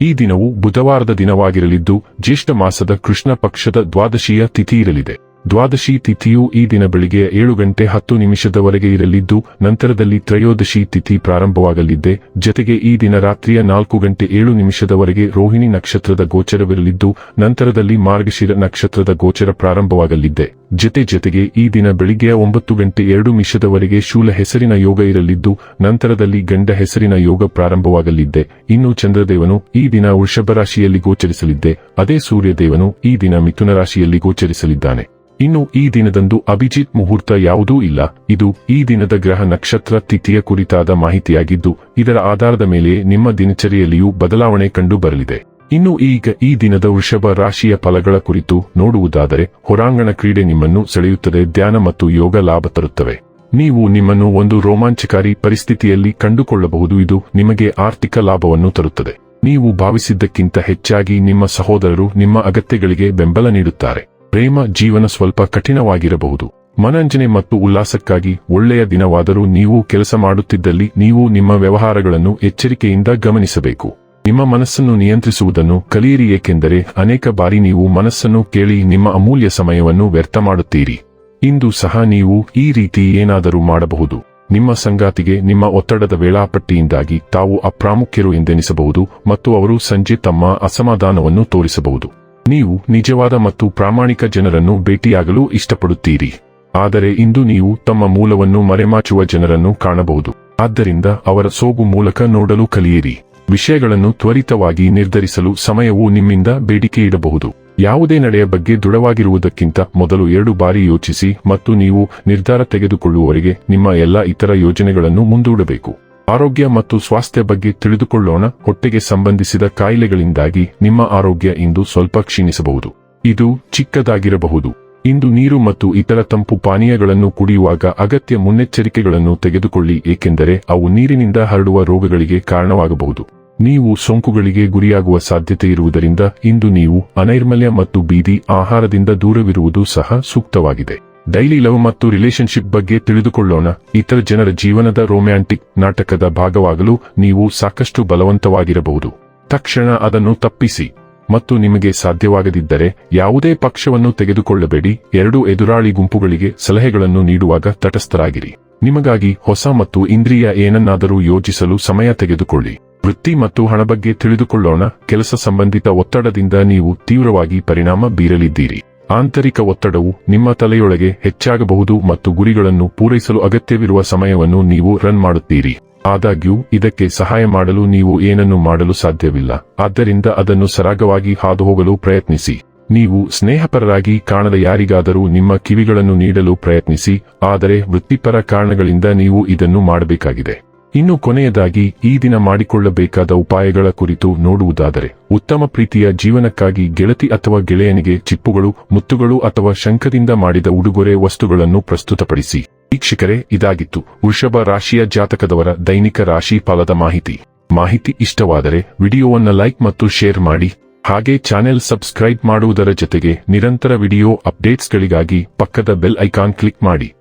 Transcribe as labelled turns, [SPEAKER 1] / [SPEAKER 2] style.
[SPEAKER 1] ಈ ದಿನವು ಬುಧವಾರದ ದಿನವಾಗಿರಲಿದ್ದು ಜ್ಯೇಷ್ಠ ಮಾಸದ ಕೃಷ್ಣ ಪಕ್ಷದ ದ್ವಾದಶಿಯ ತಿಥಿ ಇರಲಿದೆ ದ್ವಾದಶಿ ತಿಥಿಯು ಈ ದಿನ ಬೆಳಿಗ್ಗೆ ಏಳು ಗಂಟೆ ಹತ್ತು ನಿಮಿಷದವರೆಗೆ ಇರಲಿದ್ದು, ನಂತರದಲ್ಲಿ ತ್ರಯೋದಶಿ ತಿಥಿ ಪ್ರಾರಂಭವಾಗಲಿದ್ದೆ. ಜತೆಗೆ ಈ ದಿನ ರಾತ್ರಿಯ ನಾಲ್ಕು ಗಂಟೆ ಏಳು ನಿಮಿಷದವರೆಗೆ ರೋಹಿಣಿ ನಕ್ಷತ್ರದ ಗೋಚರವಿರಲಿದ್ದು, ನಂತರದಲ್ಲಿ ಮಾರ್ಗಶಿರ ನಕ್ಷತ್ರದ ಗೋಚರ ಪ್ರಾರಂಭವಾಗಲಿದ್ದೆ. ಜತೆ ಜತೆಗೆ ಈ ದಿನ ಬೆಳಿಗ್ಗೆಯ ಒಂಬತ್ತು ಗಂಟೆ ಎರಡು ನಿಮಿಷದವರೆಗೆ ಶೂಲ ಹೆಸರಿನ ಯೋಗ ಇರಲಿದ್ದು, ನಂತರದಲ್ಲಿ ಗಂಡ ಹೆಸರಿನ ಯೋಗ ಪ್ರಾರಂಭವಾಗಲಿದ್ದೆ. ಇನ್ನು ಚಂದ್ರದೇವನು ಈ ದಿನ ವೃಷಭ ರಾಶಿಯಲ್ಲಿ ಗೋಚರಿಸಲಿದ್ದೆ. ಅದೇ ಸೂರ್ಯದೇವನು ಈ ದಿನ ಮಿಥುನ ರಾಶಿಯಲ್ಲಿ ಗೋಚರಿಸಲಿದ್ದಾನೆ. ಇನ್ನು ಈ ದಿನದಂದು ಅಭಿಜಿತ್ ಮುಹೂರ್ತ ಯಾವುದೂ ಇಲ್ಲ. ಇದು ಈ ದಿನದ ಗ್ರಹ ನಕ್ಷತ್ರ ತಿಥಿಯ ಕುರಿತಾದ ಮಾಹಿತಿಯಾಗಿದ್ದು, ಇದರ ಆಧಾರದ ಮೇಲೆ ನಿಮ್ಮ ದಿನಚರಿಯಲ್ಲಿಯೂ ಬದಲಾವಣೆ ಕಂಡು ಬರಲಿದೆ. ಇನ್ನು ಈಗ ಈ ದಿನದ ವೃಷಭ ರಾಶಿಯ ಫಲಗಳ ಕುರಿತು ನೋಡುವುದಾದರೆ, ಹೊರಾಂಗಣ ಕ್ರೀಡೆ ನಿಮ್ಮನ್ನು ಸೆಳೆಯುತ್ತದೆ, ಧ್ಯಾನ ಮತ್ತು ಯೋಗ ಲಾಭ ತರುತ್ತವೆ. ನೀವು ನಿಮ್ಮನ್ನು ಒಂದು ರೋಮಾಂಚಕಾರಿ ಪರಿಸ್ಥಿತಿಯಲ್ಲಿ ಕಂಡುಕೊಳ್ಳಬಹುದು, ಇದು ನಿಮಗೆ ಆರ್ಥಿಕ ಲಾಭವನ್ನು ತರುತ್ತದೆ. ನೀವು ಭಾವಿಸಿದ್ದಕ್ಕಿಂತ ಹೆಚ್ಚಾಗಿ ನಿಮ್ಮ ಸಹೋದರರು ನಿಮ್ಮ ಅಗತ್ಯಗಳಿಗೆ ಬೆಂಬಲ ನೀಡುತ್ತಾರೆ. ಪ್ರೇಮ ಜೀವನ ಸ್ವಲ್ಪ ಕಠಿಣವಾಗಿರಬಹುದು. ಮನರಂಜನೆ ಮತ್ತು ಉಲ್ಲಾಸಕ್ಕಾಗಿ ಒಳ್ಳೆಯ ದಿನವಾದರೂ ನೀವು ಕೆಲಸ ಮಾಡುತ್ತಿದ್ದಲ್ಲಿ ನೀವು ನಿಮ್ಮ ವ್ಯವಹಾರಗಳನ್ನು ಎಚ್ಚರಿಕೆಯಿಂದ ಗಮನಿಸಬೇಕು. ನಿಮ್ಮ ಮನಸ್ಸನ್ನು ನಿಯಂತ್ರಿಸುವುದನ್ನು ಕಲಿಯಿರಿ, ಏಕೆಂದರೆ ಅನೇಕ ಬಾರಿ ನೀವು ಮನಸ್ಸನ್ನು ಕೇಳಿ ನಿಮ್ಮ ಅಮೂಲ್ಯ ಸಮಯವನ್ನು ವ್ಯರ್ಥ ಮಾಡುತ್ತೀರಿ. ಇಂದು ಸಹ ನೀವು ಈ ರೀತಿ ಏನಾದರೂ ಮಾಡಬಹುದು. ನಿಮ್ಮ ಸಂಗಾತಿಗೆ ನಿಮ್ಮ ಒತ್ತಡದ ವೇಳಾಪಟ್ಟಿಯಿಂದಾಗಿ ತಾವು ಅಪ್ರಾಮುಖ್ಯರು ಎಂದೆನಿಸಬಹುದು ಮತ್ತು ಅವರು ಸಂಜೆ ತಮ್ಮ ಅಸಮಾಧಾನವನ್ನು ತೋರಿಸಬಹುದು. ನೀವು ನಿಜವಾದ ಮತ್ತು ಪ್ರಾಮಾಣಿಕ ಜನರನ್ನು ಭೇಟಿಯಾಗಲು ಇಷ್ಟಪಡುತ್ತೀರಿ. ಆದರೆ ಇಂದು ನೀವು ತಮ್ಮ ಮೂಲವನ್ನು ಮರೆಮಾಚುವ ಜನರನ್ನು ಕಾಣಬಹುದು. ಆದ್ದರಿಂದ ಅವರ ಸೋಗು ಮೂಲಕ ನೋಡಲು ಕಲಿಯಿರಿ. ವಿಷಯಗಳನ್ನು ತ್ವರಿತವಾಗಿ ನಿರ್ಧರಿಸಲು ಸಮಯವು ನಿಮ್ಮಿಂದ ಬೇಡಿಕೆ ಇಡಬಹುದು. ಯಾವುದೇ ನಡೆಯ ಬಗ್ಗೆ ದೃಢವಾಗಿರುವುದಕ್ಕಿಂತ ಮೊದಲು ಎರಡು ಬಾರಿ ಯೋಚಿಸಿ ಮತ್ತು ನೀವು ನಿರ್ಧಾರ ತೆಗೆದುಕೊಳ್ಳುವವರೆಗೆ ನಿಮ್ಮ ಎಲ್ಲ ಇತರ ಯೋಜನೆಗಳನ್ನು ಮುಂದೂಡಬೇಕು. ಆರೋಗ್ಯ ಮತ್ತು ಸ್ವಾಸ್ಥ್ಯ ಬಗ್ಗೆ ತಿಳಿದುಕೊಳ್ಳೋಣ. ಹೊಟ್ಟೆಗೆ ಸಂಬಂಧಿಸಿದ ಕಾಯಿಲೆಗಳಿಂದಾಗಿ ನಿಮ್ಮ ಆರೋಗ್ಯ ಇಂದು ಸ್ವಲ್ಪ ಕ್ಷೀಣಿಸಬಹುದು. ಇದು ಚಿಕ್ಕದಾಗಿರಬಹುದು. ಇಂದು ನೀರು ಮತ್ತು ಇತರ ತಂಪು ಪಾನೀಯಗಳನ್ನು ಕುಡಿಯುವಾಗ ಅಗತ್ಯ ಮುನ್ನೆಚ್ಚರಿಕೆಗಳನ್ನು ತೆಗೆದುಕೊಳ್ಳಿ, ಏಕೆಂದರೆ ಅವು ನೀರಿನಿಂದ ಹರಡುವ ರೋಗಗಳಿಗೆ ಕಾರಣವಾಗಬಹುದು. ನೀವು ಸೋಂಕುಗಳಿಗೆ ಗುರಿಯಾಗುವ ಸಾಧ್ಯತೆ ಇರುವುದರಿಂದ ಇಂದು ನೀವು ಅನೈರ್ಮಲ್ಯ ಮತ್ತು ಬೀದಿ ಆಹಾರದಿಂದ ದೂರವಿರುವುದು ಸಹ ಸೂಕ್ತವಾಗಿದೆ. ಡೈಲಿ ಲವ್ ಮತ್ತು ರಿಲೇಶನ್ಶಿಪ್ ಬಗ್ಗೆ ತಿಳಿದುಕೊಳ್ಳೋಣ. ಇತರ ಜನರ ಜೀವನದ ರೊಮ್ಯಾಂಟಿಕ್ ನಾಟಕದ ಭಾಗವಾಗಲು ನೀವು ಸಾಕಷ್ಟು ಬಲವಂತವಾಗಿರಬಹುದು. ತಕ್ಷಣ ಅದನ್ನು ತಪ್ಪಿಸಿ. ಮತ್ತು ನಿಮಗೆ ಸಾಧ್ಯವಾಗದಿದ್ದರೆ ಯಾವುದೇ ಪಕ್ಷವನ್ನು ತೆಗೆದುಕೊಳ್ಳಬೇಡಿ. ಎರಡು ಎದುರಾಳಿ ಗುಂಪುಗಳಿಗೆ ಸಲಹೆಗಳನ್ನು ನೀಡುವಾಗ ತಟಸ್ಥರಾಗಿರಿ. ನಿಮಗಾಗಿ ಹೊಸ ಮತ್ತು ಇಂದ್ರಿಯ ಏನನ್ನಾದರೂ ಯೋಜಿಸಲು ಸಮಯ ತೆಗೆದುಕೊಳ್ಳಿ. ವೃತ್ತಿ ಮತ್ತು ಹಣ ಬಗ್ಗೆ ತಿಳಿದುಕೊಳ್ಳೋಣ. ಕೆಲಸ ಸಂಬಂಧಿತ ಒತ್ತಡದಿಂದ ನೀವು ತೀವ್ರವಾಗಿ ಪರಿಣಾಮ ಬೀರಲಿದ್ದೀರಿ. ಆಂತರಿಕ ಒತ್ತಡವು ನಿಮ್ಮ ತಲೆಯೊಳಗೆ ಹೆಚ್ಚಾಗಬಹುದು ಮತ್ತು ಗುರಿಗಳನ್ನು ಪೂರೈಸಲು ಅಗತ್ಯವಿರುವ ಸಮಯವನ್ನು ನೀವು ರನ್ ಮಾಡುತ್ತೀರಿ. ಆದಾಗ್ಯೂ, ಇದಕ್ಕೆ ಸಹಾಯ ಮಾಡಲು ನೀವು ಏನನ್ನು ಮಾಡಲು ಸಾಧ್ಯವಿಲ್ಲ. ಆದ್ದರಿಂದ ಅದನ್ನು ಸರಾಗವಾಗಿ ಹಾದುಹೋಗಲು ಪ್ರಯತ್ನಿಸಿ. ನೀವು ಸ್ನೇಹಪರರಾಗಿ ಕಾಣದ ಯಾರಿಗಾದರೂ ನಿಮ್ಮ ಕಿವಿಗಳನ್ನು ನೀಡಲು ಪ್ರಯತ್ನಿಸಿ, ಆದರೆ ವೃತ್ತಿಪರ ಕಾರಣಗಳಿಂದ ನೀವು ಇದನ್ನು ಮಾಡಬೇಕಾಗಿದೆ. ಇನ್ನು ಕೊನೆಯದಾಗಿ ಈ ದಿನ ಮಾಡಿಕೊಳ್ಳಬೇಕಾದ ಉಪಾಯಗಳ ಕುರಿತು ನೋಡುವುದಾದರೆ, ಉತ್ತಮ ಪ್ರೀತಿಯ ಜೀವನಕ್ಕಾಗಿ ಗೆಳತಿ ಅಥವಾ ಗೆಳೆಯನಿಗೆ ಚಿಪ್ಪುಗಳು, ಮುತ್ತುಗಳು ಅಥವಾ ಶಂಖದಿಂದ ಮಾಡಿದ ಉಡುಗೊರೆ ವಸ್ತುಗಳನ್ನು ಪ್ರಸ್ತುತಪಡಿಸಿ. ವೀಕ್ಷಕರೇ, ಇದಾಗಿತ್ತು ವೃಷಭ ರಾಶಿಯ ಜಾತಕದವರ ದೈನಿಕ ರಾಶಿ ಫಲದ ಮಾಹಿತಿ. ಮಾಹಿತಿ ಇಷ್ಟವಾದರೆ ವಿಡಿಯೋವನ್ನು ಲೈಕ್ ಮತ್ತು ಶೇರ್ ಮಾಡಿ. ಹಾಗೆ ಚಾನೆಲ್ ಸಬ್ಸ್ಕ್ರೈಬ್ ಮಾಡುವುದರ ಜೊತೆಗೆ ನಿರಂತರ ವಿಡಿಯೋ ಅಪ್ಡೇಟ್ಸ್ಗಳಿಗಾಗಿ ಪಕ್ಕದ ಬೆಲ್ ಐಕಾನ್ ಕ್ಲಿಕ್ ಮಾಡಿ.